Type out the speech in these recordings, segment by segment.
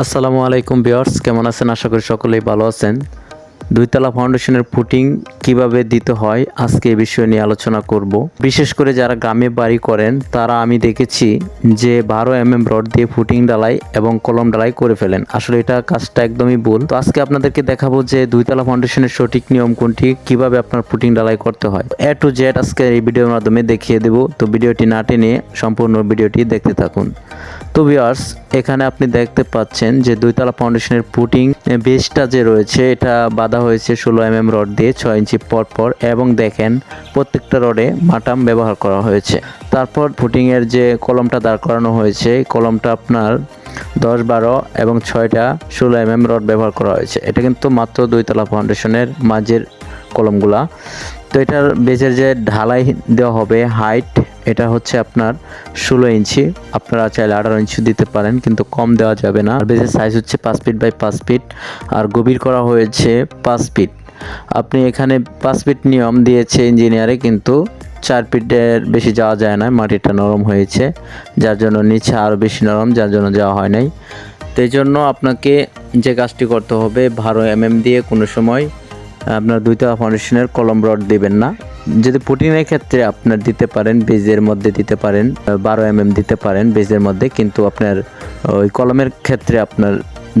আসসালামু আলাইকুম বিয়ার্স কেমন আছেন? আশা করি সকলেই ভালো আছেন। দুইতলা ফাউন্ডেশনের ফুটিং কীভাবে দিতে হয়, আজকে এই বিষয় নিয়ে আলোচনা করব। বিশেষ করে যারা গ্রামে বাড়ি করেন, তারা আমি দেখেছি যে বারো এম এম রড দিয়ে ফুটিং ডালাই এবং কলম ডালাই করে ফেলেন। আসলে এটা কাজটা একদমই ভুল। তো আজকে আপনাদেরকে দেখাবো যে দুইতলা ফাউন্ডেশনের সঠিক নিয়ম কোনটি, কীভাবে আপনার ফুটিং ডালাই করতে হয়। এ টু জেড আজকে এই ভিডিওর মাধ্যমে দেখিয়ে দেব। তো ভিডিওটি না টেনে সম্পূর্ণ ভিডিওটি দেখতে থাকুন। তো ভিউয়ার্স এখানে আপনি দেখতে পাচ্ছেন যে দুইতলা ফাউন্ডেশনের পুটিং বেসটা যে রয়েছে, এটা বাঁধা হয়েছে ষোলো এম এম রড দিয়ে ছয় ইঞ্চি পর পর এবং দেখেন প্রত্যেকটা রডে মাটাম ব্যবহার করা হয়েছে। তারপর ফুটিংয়ের যে কলমটা দাঁড় করানো হয়েছে কলমটা আপনার দশ বারো এবং ছয়টা ষোলো এম এম রড ব্যবহার করা হয়েছে। এটা কিন্তু মাত্র দুইতলা ফাউন্ডেশনের মাঝের কলমগুলা। তো এটার বেজের যে ঢালাই দেওয়া হবে হাইট এটা হচ্ছে আপনার ষোলো ইঞ্চি। আপনারা চাইলে আঠারো ইঞ্চি দিতে পারেন, কিন্তু কম দেওয়া যাবে না। আর বেজের সাইজ হচ্ছে পাঁচ ফিট বাই পাঁচ ফিট আর গভীর করা হয়েছে পাঁচ ফিট আপনি এখানে পাঁচ ফিট নিয়ম দিয়েছে ইঞ্জিনিয়ারে, কিন্তু চার ফিটের বেশি যাওয়া যায় না। মাটিটা নরম হয়েছে, যার জন্য নিচে আরও বেশি নরম, যার জন্য যাওয়া হয় নাই। তো জন্য আপনাকে যে কাজটি করতে হবে বারো এমএম দিয়ে কোনো সময় আপনার দুইতলা ফাউন্ডেশনের কলম রড দেবেন না। যদি পুটিনের ক্ষেত্রে আপনার দিতে পারেন, বেজের মধ্যে দিতে পারেন বারো এম দিতে পারেন বেজের মধ্যে, কিন্তু আপনার ওই কলমের ক্ষেত্রে আপনার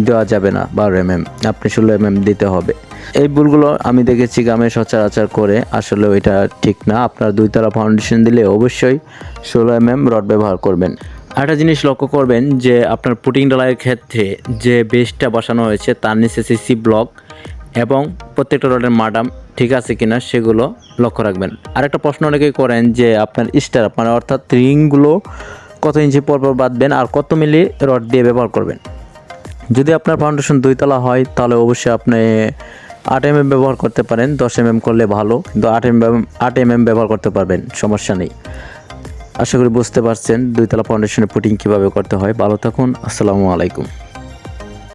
দেওয়া যাবে না বারো এম আপনি ষোলো এম দিতে হবে। এই ভুলগুলো আমি দেখেছি গ্রামে সচরাচর করে, আসলে ওইটা ঠিক না। আপনার দুইতলা ফাউন্ডেশন দিলে অবশ্যই ষোলো এম রড ব্যবহার করবেন। আরেকটা জিনিস লক্ষ্য করবেন যে, আপনার পুটিং ডালাইয়ের ক্ষেত্রে যে বেসটা বসানো হয়েছে, তার নিচে সিসি ব্লক এবং প্রত্যেকটা রডের মাডাম ঠিক আছে কিনা সেগুলো লক্ষ্য রাখবেন। আরেকটা প্রশ্ন অনেকেই করেন যে আপনার স্টার মানে অর্থাৎ রিংগুলো কত ইঞ্চি পর পর বাঁধবেন আর কত মিলি রড দিয়ে ব্যবহার করবেন? যদি আপনার ফাউন্ডেশন দুইতলা হয়, তাহলে অবশ্যই আপনি আট এম ব্যবহার করতে পারেন, দশ এম করলে ভালো, কিন্তু আট এম আট এম ব্যবহার করতে পারবেন, সমস্যা নেই। আশা করি বুঝতে পারছেন দুইতলা ফাউন্ডেশনের পুটিং কীভাবে করতে হয়। ভালো থাকুন, আসসালামু আলাইকুম।